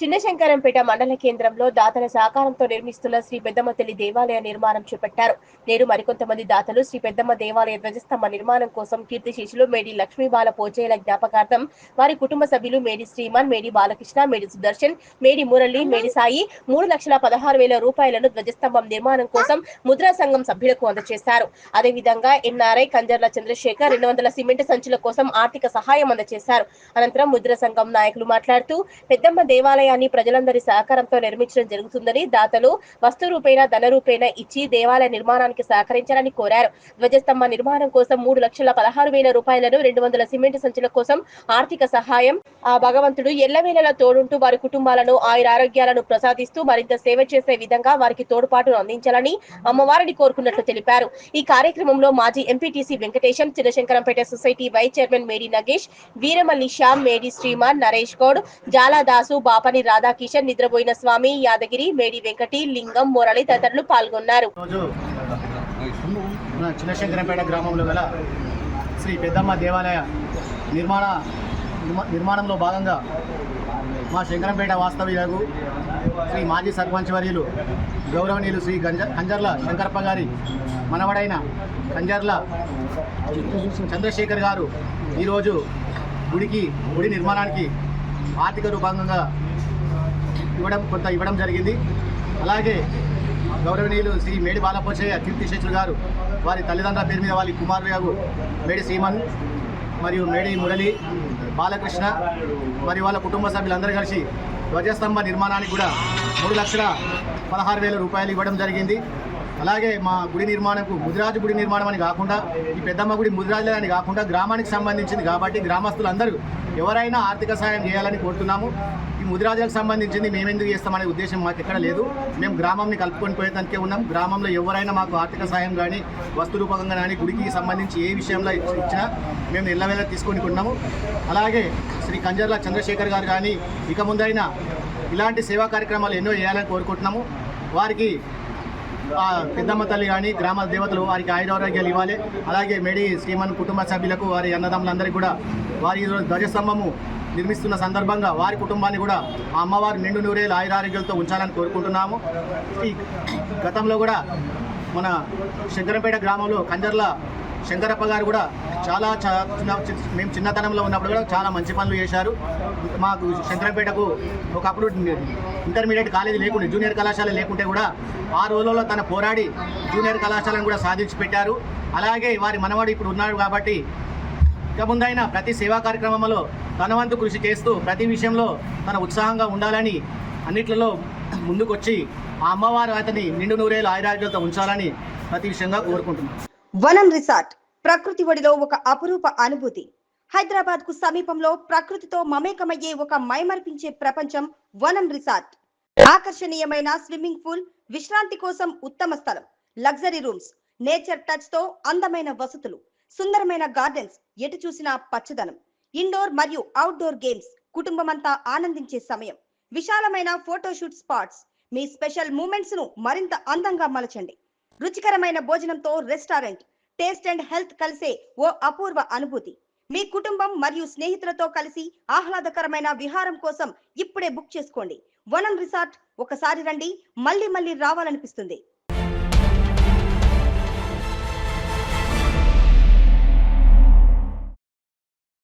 చిన్నశంకరంపేట మండల కేంద్రంలో దాతల సహకారంతో నిర్మిస్తున్న శ్రీ పెద్దమ్మ తల్లి దేవాలయ నిర్మాణం చేపట్టారు. నేడు మరికొంతమంది దాతలు శ్రీ పెద్దమ్మ దేవాలయ ధ్వజస్తంభ నిర్మాణం కోసం కీర్తిశేషులు మేడి లక్ష్మీబాల పోచేల జ్ఞాపకార్థం వారి కుటుంబ సభ్యులు మేడి శ్రీమాన్ మేడి బాలకృష్ణ మేడి సుదర్శన్ మేడి మురళి మేడి సాయి మూడు లక్షల పదహారు వేల రూపాయలను ధ్వజస్తంభం నిర్మాణం కోసం ముద్రా సంఘం సభ్యులకు అందజేశారు. అదేవిధంగా ఎన్ఆర్ఐ కంజర్ల చంద్రశేఖర్ రెండు వందల సిమెంట్ సంచుల కోసం ఆర్థిక సహాయం అందజేశారు. అనంతరం ముద్ర సంఘం నాయకులు మాట్లాడుతూ పెద్దమ్మ దేవాలయాన్ని ప్రజలందరి సహకారంతో నిర్మించడం జరుగుతుందని దాతలు వస్తు రూపేణ ధన రూపేణ ఇచ్చి దేవాలయ నిర్మాణానికి సహకరించాలని కోరారు. ధ్వజస్తంభ నిర్మాణం కోసం మూడు లక్షల పదహారు వేల రూపాయలను రెండు వందల సిమెంట్ సంచుల కోసం ఆర్థిక సహాయం ఆ భగవంతుడు ఎల్లవేళలా తోడుంటూ వారి కుటుంబాలను ఆయురారోగ్యాలను ప్రసాదిస్తూ మరింత సేవ చేసే విధంగా వారికి తోడ్పాటును అందించాలని అమ్మవారిని కోరుకున్నట్లు తెలిపారు. ఈ కార్యక్రమంలో మాజీ MPTC Venkatesham Chirashankarampet society vice chairman Medi Nagesh Veeramalli Shyam మేడి శ్రీమాన్ నరేష్ గౌడ్ జాలాదాసు బాపని రాధాకిషన్ నిద్రపోయిన స్వామి యాదగిరి మేడి వెంకటి లింగం మురళి తదితరులు పాల్గొన్నారు. రోజు చిన్నశంకరంపేట గ్రామంలో గల శ్రీ పెద్దమ్మ దేవాలయ నిర్మాణ నిర్మా- నిర్మాణంలో భాగంగా మా శంకరంపేట వాస్తవ్యులకు శ్రీ మాజీ సర్పంచ్ వర్యులు గౌరవనీయులు శ్రీ గంజ కంజర్ల శంకరప్ప గారి మనవడైన కంజర్ల చంద్రశేఖర్ గారు ఈరోజు గుడికి గుడి నిర్మాణానికి ఆర్థిక రూపంగా ఇవ్వడం కొంత ఇవ్వడం జరిగింది. అలాగే గౌరవనీయులు శ్రీ మేడి బాలపోచయ్య కీర్తిశేషులు గారు వారి తల్లిదండ్రుల పేరు మీద వారి కుమారుడు మేడి సీమన్ మరియు మేడి మురళి బాలకృష్ణ మరియు వాళ్ళ కుటుంబ సభ్యులందరూ కలిసి ధ్వజస్తంభ నిర్మాణానికి కూడా మూడు లక్షల పదహారు వేల రూపాయలు ఇవ్వడం జరిగింది. అలాగే మా గుడి నిర్మాణంకు ముదిరాజు గుడి నిర్మాణం అని కాకుండా ఈ పెద్దమ్మ గుడి ముదిరాజులే అని కాకుండా గ్రామానికి సంబంధించింది కాబట్టి గ్రామస్తులందరూ ఎవరైనా ఆర్థిక సహాయం చేయాలని కోరుతున్నాము. ముదిరాజులకు సంబంధించింది మేము ఎందుకు చేస్తామనే ఉద్దేశం మాకు ఎక్కడ లేదు. మేము గ్రామంని కలుపుకొని పోయేదానికే ఉన్నాం. గ్రామంలో ఎవరైనా మాకు ఆర్థిక సహాయం కానీ వస్తు రూపకంగా కానీ గుడికి సంబంధించి ఏ విషయంలో ఇచ్చినా మేము ఎల్లవేళ తీసుకొని ఉన్నాము అలాగే శ్రీ కంజర్ల చంద్రశేఖర్ గారు కానీ ఇక ముందైనా ఇలాంటి సేవా కార్యక్రమాలు ఎన్నో చేయాలని కోరుకుంటున్నాము. వారికి పెద్దమ్మ తల్లి కానీ గ్రామ దేవతలు వారికి ఆయురారోగ్యాలు ఇవ్వాలి. అలాగే మెడి శ్రీమన్ కుటుంబ సభ్యులకు వారి అన్నదమ్ములందరికీ కూడా వారి ధ్వజస్తంభము నిర్మిస్తున్న సందర్భంగా వారి కుటుంబాన్ని కూడా ఆ అమ్మవారు నిండు నూరేలు ఆయురారోగ్యాలతో ఉంచాలని కోరుకుంటున్నాము. ఈ గతంలో కూడా మన శంకరంపేట గ్రామంలో కంజర్ల శంకరప్ప గారు కూడా చాలా చిన్న మేము చిన్నతనంలో ఉన్నప్పుడు కూడా చాలా మంచి పనులు చేశారు. మాకు శంకరంపేటకు ఒకప్పుడు ఇంటర్మీడియట్ కాలేజీ లేకుండా జూనియర్ కళాశాల లేకుంటే కూడా ఆ రోజుల్లో తన పోరాడి జూనియర్ కళాశాలను కూడా సాధించి పెట్టారు. అలాగే వారి మనవాడు ఇప్పుడు ఉన్నాడు కాబట్టి ఇక ముందైనా ప్రతి సేవా కార్యక్రమంలో తన వంతు కృషి చేస్తూ ప్రతి విషయంలో తన ఉత్సాహంగా ఉండాలని అన్నిట్లలో ముందుకొచ్చి ఆ అమ్మవారు అతని నిండు నూరేలు ఆయురాగ్యాలతో ఉంచాలని ప్రతి విషయంగా కోరుకుంటున్నాను వనం రిసార్ట్ ప్రకృతి ఒడిలో ఒక అపురూప అనుభూతి. హైదరాబాద్కు సమీపంలో ప్రకృతితో మమేకమయ్యే ఒక మైమర్పించే ప్రపంచం వనం రిసార్ట్. ఆకర్షణీయమైన స్విమ్మింగ్ పూల్ విశ్రాంతి కోసం ఉత్తమ స్థలం లగ్జరీ రూమ్స్ నేచర్ టచ్తో అందమైన వసతులు సుందరమైన గార్డెన్స్ ఎటు చూసినా పచ్చదనం. ఇండోర్ మరియు అవుట్డోర్ గేమ్స్ కుటుంబమంతా ఆనందించే సమయం. విశాలమైన ఫోటోషూట్ స్పాట్స్. మీ స్పెషల్ మూమెంట్స్ను మరింత అందంగా మలచండి. రుచికరమైన భోజనంతో రెస్టారెంట్. టేస్ట్ అండ్ హెల్త్ కలిసే ఓ అపూర్వ అనుభూతి. మీ కుటుంబం మరియు స్నేహితులతో కలిసి ఆహ్లాదకరమైన విహారం కోసం ఇప్పుడే బుక్ చేసుకోండి. వనం రిసార్ట్. ఒకసారి రండి. మళ్ళీ మళ్ళీ రావాలనిపిస్తుంది.